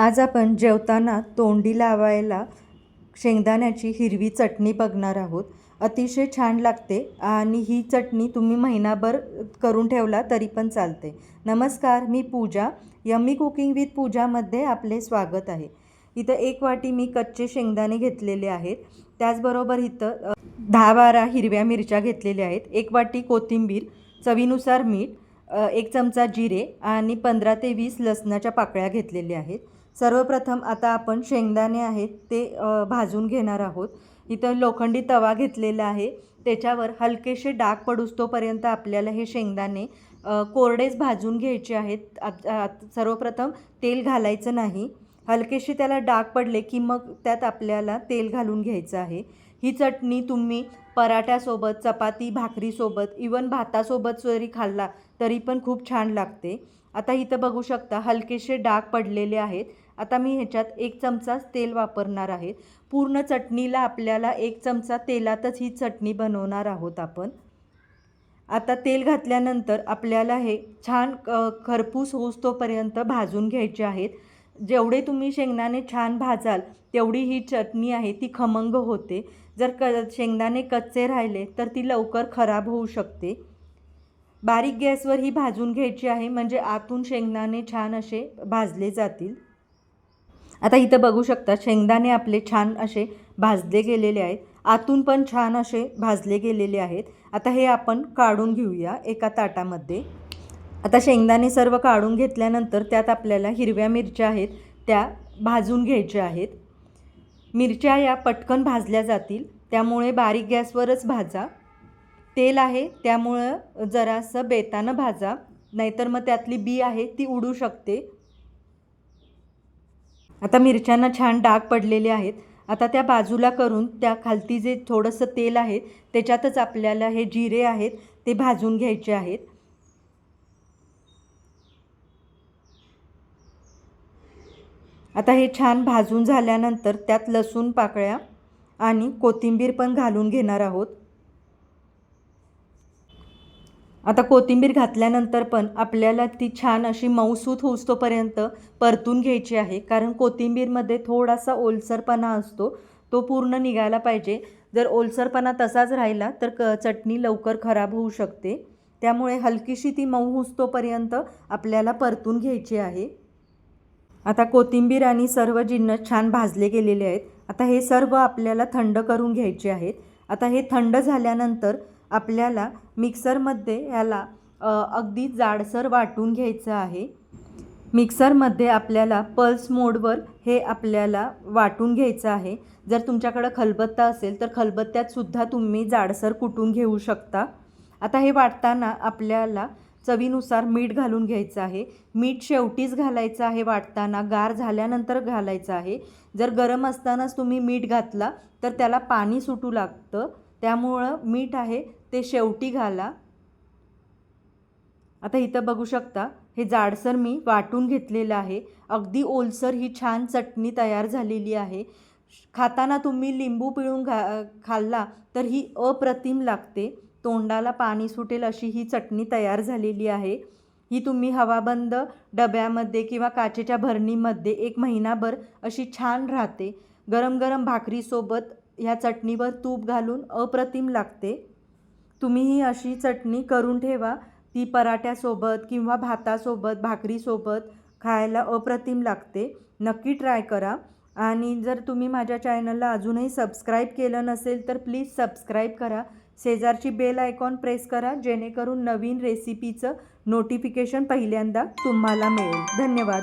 आज आपण जेवताना तोंडी लावायला शेंगदाण्याची हिरवी चटणी बघणार आहोत. अतिशय छान लागते आणि ही चटणी तुम्ही महिनाभर करून ठेवला तरी पण चालते. नमस्कार मी पूजा. यम्मी कुकिंग विथ पूजामध्ये आपले स्वागत आहे. इथं एक वाटी मी कच्चे शेंगदाणे घेतलेले आहेत. त्याचबरोबर इथं दहा बारा हिरव्या मिरच्या घेतलेल्या आहेत. एक वाटी कोथिंबीर चवीनुसार मीठ एक चमचा जिरे आणि पंधरा ते वीस लसणाच्या पाकळ्या घेतलेल्या आहेत. सर्वप्रथम आता आपण शेंगदाणे आहेत ते भाजून घेणार आहोत. इथं लोखंडी तवा घेतलेला आहे. त्याच्यावर हलकेसे डाग पडूस्तोपर्यंत आपल्याला हे शेंगदाणे कोरडेच भाजून घ्यायचे आहेत. सर्वप्रथम तेल घालायचं नाही. हलकेसे त्याला डाग पडले की मग त्यात आपल्याला तेल घालून घ्यायचं आहे. ही चटणी तुम्ही पराठ्यासोबत चपाती भाकरीसोबत इवन भातासोबत जरी खाल्ला तरी पण खूप छान लागते. आता इथं बघू शकता हलकेसे डाग पडलेले आहेत. आता मी ह्याच्यात एक चमचाच तेल वापरणार आहे. पूर्ण चटणीला आपल्याला एक चमचा तेलातच ही चटणी बनवणार आहोत आपण. आता तेल घातल्यानंतर आपल्याला हे छान क खरपूस होऊस्तोपर्यंत भाजून घ्यायचे आहेत. जेवढे तुम्ही शेंगदाणे छान भाजाल तेवढी ही चटणी आहे ती खमंग होते. जर क शेंगदाणे कच्चे राहिले तर ती लवकर खराब होऊ शकते. बारीक गॅसवर ही भाजून घ्यायची आहे म्हणजे आतून शेंगदाणे छान असे भाजले जातील. आता इथं बघू शकता शेंगदाणे आपले छान असे भाजले गेलेले आहेत. आतून पण छान असे भाजले गेलेले आहेत. आता हे आपण काढून घेऊया एका ताटामध्ये. आता शेंगदाणे सर्व काढून घेतल्यानंतर त्यात आपल्याला हिरव्या मिरच्या आहेत त्या भाजून घ्यायच्या आहेत. मिरच्या या पटकन भाजल्या जातील त्यामुळे बारीक गॅसवरच भाजा. तेल आहे त्यामुळं जरासं बेतानं भाजा नाहीतर मग त्यातली बी आहे ती उडू शकते. आता मिरच्यांना छान डाग पडलेले आहेत. आता त्या बाजूला करून त्या खालती जे थोडंसं तेल आहे त्याच्यातच आपल्याला हे जिरे आहेत ते भाजून घ्यायचे आहेत. आता हे छान भाजून झाल्यानंतर त्यात लसूण पाकळ्या आणि कोथिंबीर पण घालून घेणार आहोत. आता कोथिंबीर घातल्यानंतर पण आपल्याला ती छान अशी मऊसूत होऊस्तोपर्यंत परतून घ्यायची आहे. कारण कोथिंबीरमध्ये थोडासा ओलसरपणा असतो तो पूर्ण निघायला पाहिजे. जर ओलसरपणा तसाच राहिला तर क चटणी लवकर खराब होऊ शकते. त्यामुळे हलकीशी ती मऊ हुसतोपर्यंत आपल्याला परतून घ्यायची आहे. आता कोथिंबीर आणि सर्व जिन्नस छान भाजले गेलेले आहेत. आता हे सर्व आपल्याला थंड करून घ्यायचे आहेत. आता हे थंड झाल्यानंतर आपल्याला मिक्सरमध्ये ह्याला अगदी जाडसर वाटून घ्यायचं आहे. मिक्सरमध्ये आपल्याला पल्स मोडवर हे आपल्याला वाटून घ्यायचं आहे. जर तुमच्याकडं खलबत्ता असेल तर खलबत्त्यातसुद्धा तुम्ही जाडसर कुटून घेऊ शकता. आता हे वाटताना आपल्याला चवीनुसार मीठ घालून घ्यायचं आहे. मीठ शेवटीच घालायचं आहे वाटताना गार झाल्यानंतर घालायचं आहे. जर गरम असतानाच तुम्ही मीठ घातला तर त्याला पाणी सुटू लागतं. त्यामुळं मीठ आहे ते शेवटी घाला. आता इथं बघू शकता हे जाडसर मी वाटून घेतलेलं आहे. अगदी ओलसर ही छान चटणी तयार झालेली आहे. खाताना तुम्ही लिंबू पिळून घा खाल्ला तर ही अप्रतिम लागते. तोंडाला पाणी सुटेल अशी ही चटणी तयार झालेली आहे. ही तुम्ही हवाबंद डब्यामध्ये किंवा काचेच्या भरणीमध्ये एक महिनाभर अशी छान राहते. गरम गरम भाकरीसोबत ह्या चटणीवर तूप घालून अप्रतिम लागते. तुम्हीही अशी चटणी करून ठेवा. ती पराठ्यासोबत किंवा भातासोबत भाकरीसोबत खायला अप्रतिम लागते. नक्की ट्राय करा. आणि जर तुम्ही माझ्या चॅनलला अजूनही सबस्क्राईब केलं नसेल तर प्लीज सबस्क्राईब करा. शेजारची बेल आयकॉन प्रेस करा जेणेकरून नवीन रेसिपीचं नोटिफिकेशन पहिल्यांदा तुम्हाला मिळेल. धन्यवाद.